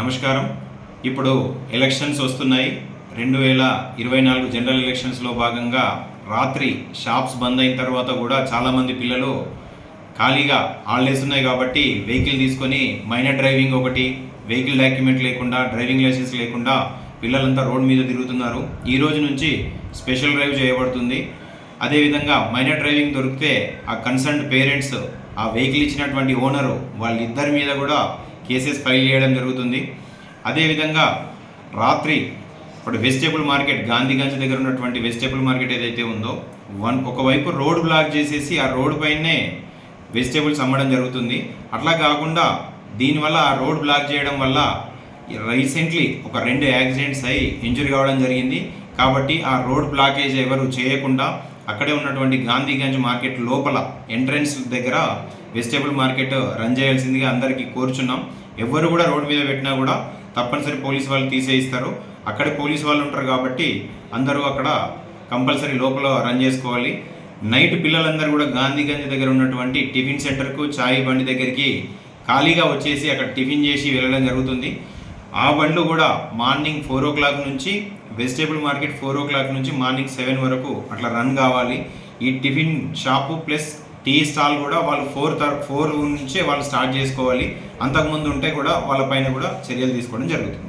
నమస్కారం. ఇప్పుడు ఎలక్షన్స్ వస్తున్నాయి. రెండు వేల ఇరవై నాలుగు జనరల్ ఎలక్షన్స్లో భాగంగా రాత్రి షాప్స్ బంద్ అయిన తర్వాత కూడా చాలామంది పిల్లలు ఖాళీగా హాలిడేస్ ఉన్నాయి కాబట్టి వెహికల్ తీసుకొని మైనర్ డ్రైవింగ్ ఒకటి వెహికల్ డాక్యుమెంట్ లేకుండా డ్రైవింగ్ లైసెన్స్ లేకుండా పిల్లలంతా రోడ్ మీద తిరుగుతున్నారు. ఈ రోజు నుంచి స్పెషల్ డ్రైవ్ చేయబడుతుంది. అదేవిధంగా మైనర్ డ్రైవింగ్ దొరికితే ఆ కన్సర్న్ పేరెంట్స్ ఆ వెహికల్ ఇచ్చినటువంటి ఓనరు వాళ్ళిద్దరి మీద కూడా కేసెస్ ఫైల్ చేయడం జరుగుతుంది. అదేవిధంగా రాత్రి ఇప్పుడు వెజిటేబుల్ మార్కెట్ గాంధీగంజ్ దగ్గర ఉన్నటువంటి వెజిటేబుల్ మార్కెట్ ఏదైతే ఉందో వన్ ఒకవైపు రోడ్ బ్లాక్ చేసేసి ఆ రోడ్ పైనే వెజిటేబుల్స్ అమ్మడం జరుగుతుంది. అట్లా కాకుండా దీనివల్ల ఆ రోడ్ బ్లాక్ చేయడం వల్ల రీసెంట్లీ ఒక రెండు యాక్సిడెంట్స్ అయి ఇంజురీ కావడం జరిగింది. కాబట్టి ఆ రోడ్ బ్లాకేజ్ ఎవరు చేయకుండా అక్కడే ఉన్నటువంటి గాంధీగంజ్ మార్కెట్ లోపల ఎంట్రన్స్ దగ్గర వెజిటేబుల్ మార్కెట్ రన్ చేయాల్సిందిగా అందరికీ కోరుచున్నాం. ఎవరు కూడా రోడ్ మీద పెట్టినా కూడా తప్పనిసరి పోలీస్ వాళ్ళు తీసేయిస్తారు. అక్కడ పోలీస్ వాళ్ళు ఉంటారు కాబట్టి అందరూ అక్కడ కంపల్సరీ లోపల రన్ చేసుకోవాలి. నైట్ పిల్లలందరూ కూడా గాంధీగంజ్ దగ్గర ఉన్నటువంటి టిఫిన్ సెంటర్కు చాయ్ బండి దగ్గరికి ఖాళీగా వచ్చేసి అక్కడ టిఫిన్ చేసి వెళ్ళడం జరుగుతుంది. ఆ బండ్లు కూడా మార్నింగ్ ఫోర్ ఓ క్లాక్ నుంచి vegetable market four o'clock నుంచి మార్నింగ్ సెవెన్ వరకు అట్లా రన్ కావాలి. ఈ tiffin shop plus tea stall కూడా వాళ్ళు ఫోర్ తర్ ఫోర్ నుంచే వాళ్ళు స్టార్ట్ చేసుకోవాలి. అంతకుముందు ఉంటే కూడా వాళ్ళపైన కూడా చర్యలు తీసుకోవడం జరుగుతుంది.